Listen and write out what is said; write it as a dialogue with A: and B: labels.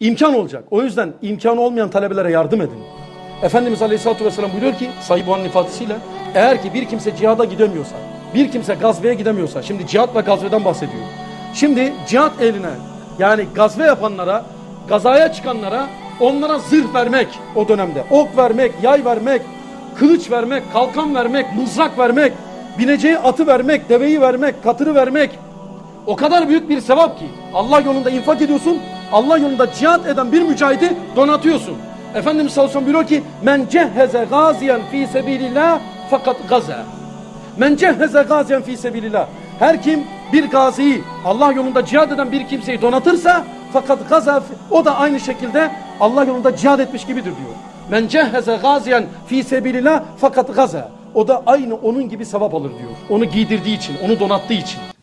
A: imkan olacak. O yüzden imkanı olmayan talebelere yardım edin. Efendimiz Aleyhisselatü Vesselam buyuruyor ki Sahih Buhan'ın ifadesiyle eğer ki bir kimse cihada gidemiyorsa, bir kimse gazveye gidemiyorsa, şimdi cihat ve gazveden bahsediyor. Şimdi cihat eline yani gazve yapanlara, gazaya çıkanlara onlara zırh vermek o dönemde, ok vermek, yay vermek, kılıç vermek, kalkan vermek, mızrak vermek, bineceği atı vermek, deveyi vermek, katırı vermek, o kadar büyük bir sevap ki Allah yolunda infak ediyorsun. Allah yolunda cihat eden bir mücahidi donatıyorsun. Efendimiz sallallahu aleyhi ve sellem buyuruyor ki men cehheze gaziyen fi sebilillah fakat gaza. Men cehheze gaziyen fi sebilillah. Her kim bir gaziyi Allah yolunda cihat eden bir kimseyi donatırsa fakat gaza o da aynı şekilde Allah yolunda cihat etmiş gibidir diyor. Men cehheze gaziyen fi sebilillah fakat gaza. O da aynı onun gibi sevap alır diyor. Onu giydirdiği için, onu donattığı için.